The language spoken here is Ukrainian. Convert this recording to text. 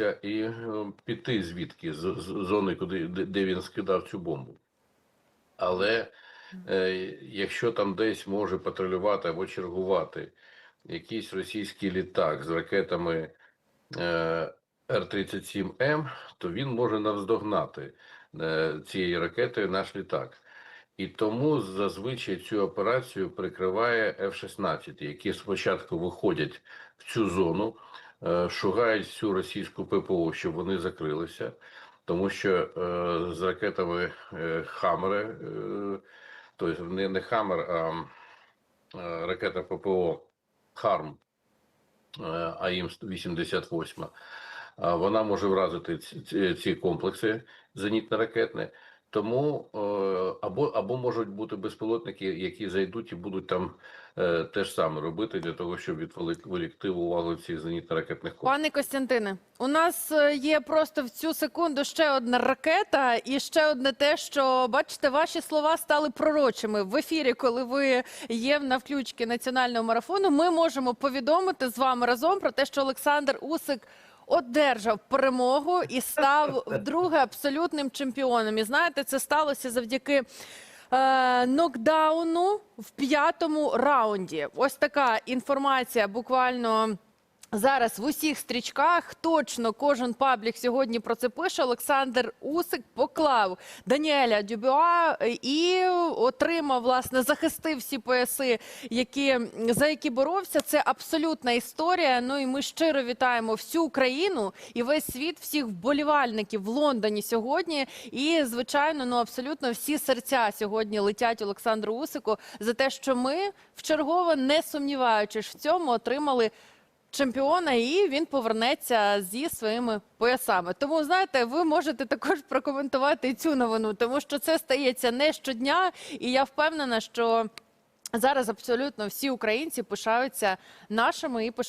і е, піти звідки з, з зони, куди де, він скидав цю бомбу. Але е, якщо там десь може патрулювати або чергувати якийсь російський літак з ракетами е, Р-37М, то він може навздогнати е, цією ракетою наш літак. І тому зазвичай цю операцію прикриває F-16, які спочатку виходять в цю зону, шугають всю російську ППО, щоб вони закрилися, тому що е, з ракетами е, Хаммери, е, тобто не, не Хаммер, а е, ракета ППО Харм е, АІМ-88, вона може вразити ці комплекси зенітно-ракетні. Тому е, або, або можуть бути безпілотники, які зайдуть і будуть там е, те ж саме робити для того, щоб відволікти увагу цих зенітно-ракетних комплексів. Пане Костянтине, у нас е, є просто в цю секунду ще одна ракета, і ще одне те, що бачите, ваші слова стали пророчими в ефірі, коли ви є на включці національного марафону. Ми можемо повідомити з вами разом про те, що Олександр Усик. Одержав перемогу і став вдруге абсолютним чемпіоном. І знаєте, це сталося завдяки е, нокдауну в п'ятому раунді. Ось така інформація буквально. Зараз в усіх стрічках точно кожен паблік сьогодні про це пише. Олександр Усик поклав Даніеля Дюбюа і отримав власне захистив всі пояси, які за які боровся. Це абсолютна історія. Ну і ми щиро вітаємо всю Україну і весь світ, всіх вболівальників в Лондоні сьогодні. І звичайно, ну абсолютно всі серця сьогодні летять Олександру Усику за те, що ми вчергове, не сумніваючись в цьому, отримали чемпіона, і він повернеться зі своїми поясами. Тому знаєте, ви можете також прокоментувати цю новину, тому що це стається не щодня, і я впевнена, що зараз абсолютно всі українці пишаються нашими і пишаються